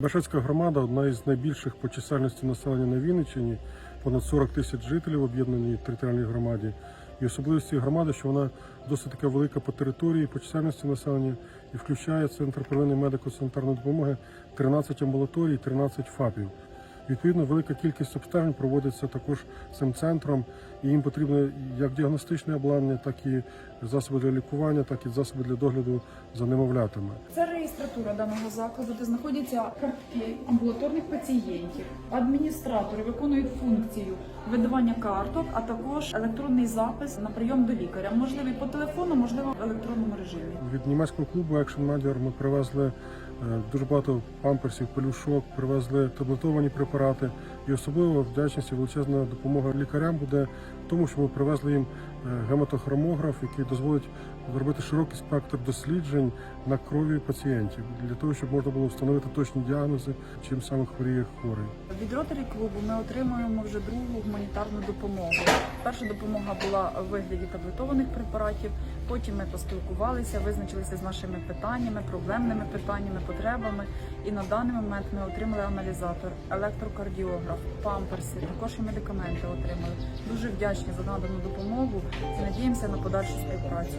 Башацька громада одна із найбільших по чисельності населення на Вінниччині, понад 40 тисяч жителів в об'єднаній територіальній громаді. І особливості громади, що вона досить така велика по території, по чисельності населення і включає центр первинної медико-санітарної допомоги 13 амбулаторій, 13 ФАПів. Відповідно, велика кількість обстежень проводиться також цим центром, і їм потрібно як діагностичне обладнання, так і засоби для лікування, так і засоби для догляду за немовлятами. Це реєстратура даного закладу, де знаходяться картки амбулаторних пацієнтів. Адміністратори виконують функцію видавання карток, а також електронний запис на прийом до лікаря. Можливий по телефону, можливо в електронному режимі. Від німецького клубу Action Medior ми привезли дуже багато памперсів, пелюшок, привезли таблетовані препарати. І особливо вдячність і величезна допомога лікарям буде в тому, що ми привезли їм е, гематохромограф, який дозволить зробити широкий спектр досліджень на крові пацієнтів для того, щоб можна було встановити точні діагнози, чим саме хворіє хворий. Від ротарі клубу ми отримуємо вже другу гуманітарну допомогу. Перша допомога була у вигляді таблетованих препаратів. Потім ми поспілкувалися, визначилися з нашими питаннями, проблемними питаннями, потребами. І на даний момент ми отримали аналізатор, електрокардіограф, памперси, також і медикаменти отримали. Дуже вдячні за надану допомогу надіємося на подальшу співпрацю.